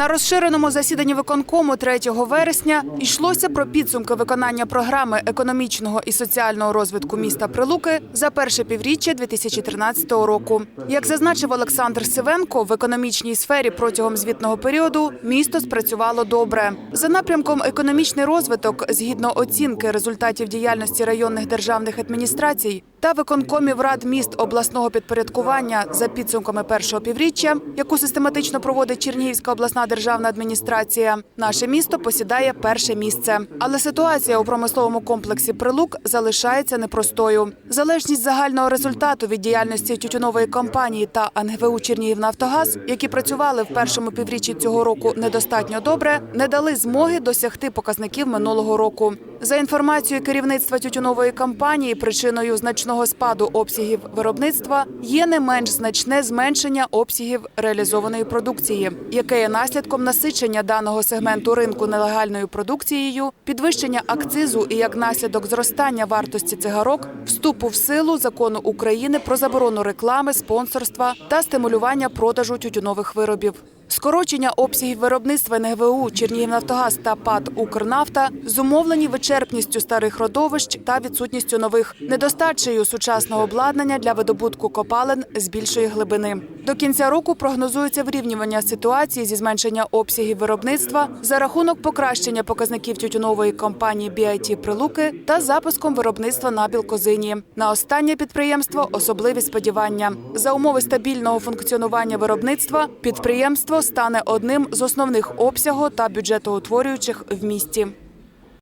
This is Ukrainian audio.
На розширеному засіданні виконкому 3 вересня йшлося про підсумки виконання програми економічного і соціального розвитку міста Прилуки за перше півріччя 2013 року. Як зазначив Олександр Сивенко, в економічній сфері протягом звітного періоду місто спрацювало добре. За напрямком економічний розвиток, згідно оцінки результатів діяльності районних державних адміністрацій та виконкомів рад міст обласного підпорядкування за підсумками першого півріччя, яку систематично проводить Чернігівська обласна державна адміністрація, наше місто посідає перше місце. Але ситуація у промисловому комплексі Прилук залишається непростою. Залежність загального результату від діяльності тютюнової компанії та НГВУ Чернігівнафтогаз, які працювали в першому півріччі цього року недостатньо добре, не дали змоги досягти показників минулого року. За інформацією керівництва тютюнової компанії, причиною значного спаду обсягів виробництва є не менш значне зменшення обсягів реалізованої продукції, яке є наслідком насичення даного сегменту ринку нелегальною продукцією, підвищення акцизу і як наслідок зростання вартості цигарок, вступу в силу закону України про заборону реклами, спонсорства та стимулювання продажу тютюнових виробів. Скорочення обсягів виробництва НГВУ Чернігівнафтогаз та ПАД «Укрнафта» зумовлені вичерпністю старих родовищ та відсутністю нових, недостачею сучасного обладнання для видобутку копалин з більшої глибини. До кінця року прогнозується врівнювання ситуації зі зменшення обсягів виробництва за рахунок покращення показників тютюнової компанії BIT Прилуки та запуском виробництва на білкозині. На останнє підприємство особливі сподівання. За умови стабільного функціонування виробництва підприємство стане одним з основних обсягу та бюджетоутворюючих в місті.